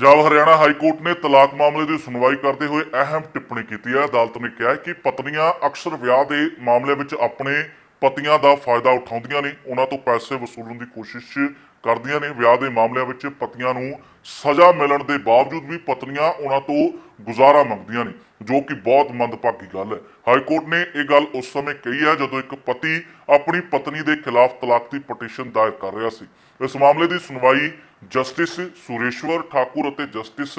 Punjab Haryana high court ਨੇ ਤਲਾਕ ਮਾਮਲੇ ਦੀ ਸੁਣਵਾਈ ਕਰਦੇ ਹੋਏ ਅਹਿਮ ਟਿੱਪਣੀ ਕੀਤੀ ਹੈ। ਅਦਾਲਤ ਨੇ ਕਿਹਾ ਹੈ ਕਿ ਪਤਨੀਆਂ ਅਕਸਰ ਵਿਆਹ ਦੇ ਮਾਮਲੇ ਵਿੱਚ ਆਪਣੇ ਪਤੀਆਂ ਦਾ ਫਾਇਦਾ ਉਠਾਉਂਦੀਆਂ ਨੇ। ਉਹਨਾਂ ਤੋਂ ਪੈਸੇ ਵਸੂਲਣ ਦੀ ਕੋਸ਼ਿਸ਼ ਕਰਦੀਆਂ ਨੇ ਵਿਆਹ ਦੇ ਮਾਮਲਿਆਂ ਵਿੱਚ ਪਤੀਆਂ ਨੂੰ ਸਜ਼ਾ ਮਿਲਣ ਦੇ ਬਾਵਜੂਦ ਵੀ ਪਤਨੀਆਂ ਉਹਨਾਂ ਤੋਂ ਗੁਜ਼ਾਰਾ ਮੰਗਦੀਆਂ ਨੇ, ਜੋ ਕਿ ਬਹੁਤ ਮੰਦਭਾਗੀ ਗੱਲ ਹੈ। ਹਾਈ ਕੋਰਟ ਨੇ ਇਹ ਗੱਲ ਉਸ ਸਮੇਂ ਕਹੀ ਹੈ ਜਦੋਂ ਇੱਕ ਪਤੀ ਆਪਣੀ ਪਤਨੀ ਦੇ ਖਿਲਾਫ ਤਲਾਕ ਦੀ ਪਟੀਸ਼ਨ ਦਾਇਰ ਕਰ ਰਿਹਾ ਸੀ। ਇਸ ਮਾਮਲੇ ਦੀ ਸੁਣਵਾਈ ਜਸਟਿਸ ਸੁਰੇਸ਼ਵਰ ਠਾਕੁਰ ਅਤੇ ਜਸਟਿਸ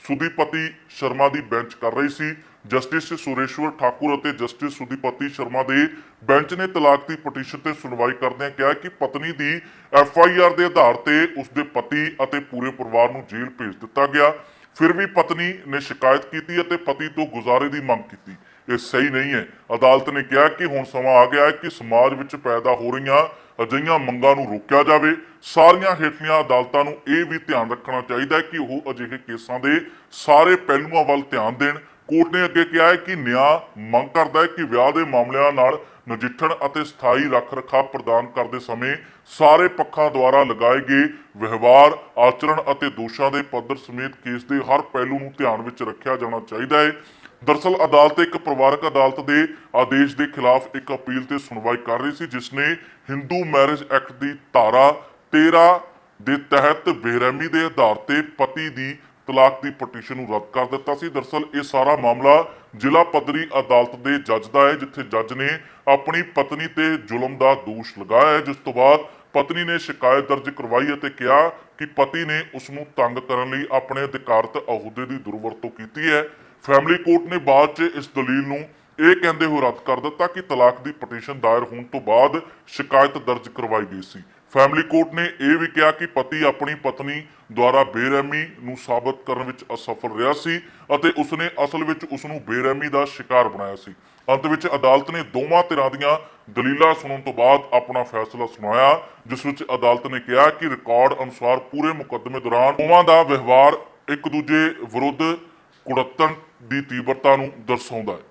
ਸੁਦੀਪਤੀ ਸ਼ਰਮਾ ਦੀ ਬੈਂਚ ਕਰ ਰਹੀ ਸੀ। ਜਸਟਿਸ ਸੁਰੇਸ਼ਵਰ ਠਾਕੁਰ ਅਤੇ ਜਸਟਿਸ ਸੁਦੀਪਤੀ ਸ਼ਰਮਾ ਦੇ ਬੈਂਚ ਨੇ ਤਲਾਕ ਦੀ ਪਟੀਸ਼ਨ ਤੇ ਸੁਣਵਾਈ ਕਰਦਿਆਂ ਕਿਹਾ ਕਿ ਪਤਨੀ ਦੀ ਐਫ ਆਈ ਆਰ ਦੇ ਆਧਾਰ ਤੇ ਉਸਦੇ ਪਤੀ ਅਤੇ ਪੂਰੇ ਪਰਿਵਾਰ ਨੂੰ ਜੇਲ੍ਹ ਭੇਜ ਦਿੱਤਾ ਗਿਆ। ਫਿਰ ਵੀ ਪਤਨੀ ਨੇ ਸ਼ਿਕਾਇਤ ਕੀਤੀ ਅਤੇ ਪਤੀ ਤੋਂ ਗੁਜ਼ਾਰੇ ਦੀ ਮੰਗ ਕੀਤੀ। ਇਹ ਸਹੀ ਨਹੀਂ ਹੈ। ਅਦਾਲਤ ਨੇ ਕਿਹਾ ਕਿ ਹੁਣ ਸਮਾਂ ਆ ਗਿਆ ਹੈ ਕਿ ਸਮਾਜ ਵਿੱਚ ਪੈਦਾ ਹੋ ਰਹੀਆਂ ਅਜਿਹੀਆਂ ਮੰਗਾਂ ਨੂੰ ਰੋਕਿਆ ਜਾਵੇ। ਸਾਰੀਆਂ ਹੇਠਲੀਆਂ ਅਦਾਲਤਾਂ ਨੂੰ ਇਹ ਵੀ ਧਿਆਨ ਰੱਖਣਾ ਚਾਹੀਦਾ ਹੈ ਕਿ ਉਹ ਅਜਿਹੇ ਕੇਸਾਂ ਦੇ ਸਾਰੇ ਪਹਿਲੂਆਂ ਵੱਲ ਧਿਆਨ ਦੇਣ। ਕੋਰਟ ਨੇ ਅੱਗੇ ਕਿਹਾ ਹੈ ਕਿ ਨਿਆਂ ਮੰਗ ਕਰਦਾ ਹੈ ਕਿ ਵਿਆਹ ਦੇ ਮਾਮਲਿਆਂ ਨਾਲ ਨਜਿੱਠਣ ਅਤੇ ਸਥਾਈ ਰੱਖ ਰਖਾਵ ਪ੍ਰਦਾਨ ਕਰਦੇ ਸਮੇਂ ਸਾਰੇ ਪੱਖਾਂ ਦੁਆਰਾ ਲਗਾਏ ਗਏ ਵਿਵਹਾਰ, ਆਚਰਣ ਅਤੇ ਦੋਸ਼ਾਂ ਦੇ ਪੱਧਰ ਸਮੇਤ ਕੇਸ ਦੇ ਹਰ ਪਹਿਲੂ ਨੂੰ ਧਿਆਨ ਵਿੱਚ ਰੱਖਿਆ ਜਾਣਾ ਚਾਹੀਦਾ ਹੈ। ਦਰਸਲ ਅਦਾਲਤ ਇੱਕ ਪਰਿਵਾਰਕ ਅਦਾਲਤ ਦੇ ਆਦੇਸ਼ ਦੇ ਖਿਲਾਫ ਇੱਕ ਅਪੀਲ ਤੇ ਸੁਣਵਾਈ ਕਰ ਰਹੀ ਸੀ, ਜਿਸ ਨੇ ਹਿੰਦੂ ਮੈਰਿਜ ਐਕਟ ਦੀ ਧਾਰਾ 13 ਦੇ ਤਹਿਤ ਬੇਰਹਿਮੀ ਦੇ ਆਧਾਰ ਤੇ ਪਤੀ ਦੀ ਤਲਾਕ ਦੀ ਪਟੀਸ਼ਨ ਨੂੰ ਰੱਦ ਕਰ ਦਿੱਤਾ ਸੀ। ਦਰਸਲ ਇਹ ਸਾਰਾ ਮਾਮਲਾ ਜ਼ਿਲ੍ਹਾ ਪੱਧਰੀ ਅਦਾਲਤ ਦੇ ਜੱਜ ਦਾ ਹੈ, ਜਿੱਥੇ ਜੱਜ ਨੇ ਆਪਣੀ ਪਤਨੀ ਤੇ ਜ਼ੁਲਮ ਦਾ ਦੋਸ਼ ਲਗਾਇਆ ਹੈ, ਜਿਸ ਤੋਂ ਬਾਅਦ ਪਤਨੀ ਨੇ ਸ਼ਿਕਾਇਤ ਦਰਜ ਕਰਵਾਈ ਅਤੇ ਕਿਹਾ ਕਿ ਪਤੀ ਨੇ ਉਸ ਨੂੰ ਤੰਗ ਕਰਨ ਲਈ ਆਪਣੇ ਅਧਿਕਾਰਤ ਅਹੁਦੇ ਦੀ ਦੁਰਵਰਤੋਂ ਕੀਤੀ ਹੈ। ਫੈਮਿਲੀ ਕੋਰਟ ਨੇ ਬਾਅਦ 'ਚ ਇਸ ਦਲੀਲ ਨੂੰ ਇਹ ਕਹਿੰਦੇ ਹੋਏ ਰੱਦ ਕਰ ਦਿੱਤਾ ਕਿ ਤਲਾਕ ਦੀ ਪਟੀਸ਼ਨ ਦਾਇਰ ਹੋਣ ਤੋਂ ਬਾਅਦ ਸ਼ਿਕਾਇਤ ਦਰਜ ਕਰਵਾਈ ਗਈ ਸੀ। ਫੈਮਿਲੀ ਕੋਰਟ ਨੇ ਇਹ ਵੀ ਕਿਹਾ ਕਿ ਪਤੀ ਆਪਣੀ ਪਤਨੀ ਦੁਆਰਾ ਬੇਰਹਿਮੀ ਨੂੰ ਸਾਬਤ ਕਰਨ ਵਿੱਚ ਅਸਫਲ ਰਿਹਾ ਸੀ ਅਤੇ ਉਸਨੇ ਅਸਲ ਵਿੱਚ ਉਸ ਨੂੰ ਬੇਰਹਿਮੀ ਦਾ ਸ਼ਿਕਾਰ ਬਣਾਇਆ ਸੀ। ਅੰਤ ਵਿੱਚ ਅਦਾਲਤ ਨੇ ਦੋਵਾਂ ਧਿਰਾਂ ਦੀਆਂ ਦਲੀਲਾਂ ਸੁਣਨ ਤੋਂ ਬਾਅਦ ਆਪਣਾ ਫੈਸਲਾ ਸੁਣਾਇਆ, ਜਿਸ ਵਿੱਚ ਅਦਾਲਤ ਨੇ ਕਿਹਾ ਕਿ ਰਿਕਾਰਡ ਅਨੁਸਾਰ ਪੂਰੇ ਮੁਕੱਦਮੇ ਦੌਰਾਨ ਦੋਵਾਂ ਦਾ ਵਿਵਹਾਰ ਇੱਕ ਦੂਜੇ ਵਿਰੁੱਧ ਕੁੜੱਤਣ ਦੀ ਤੀਬਰਤਾ ਨੂੰ ਦਰਸਾਉਂਦਾ ਹੈ।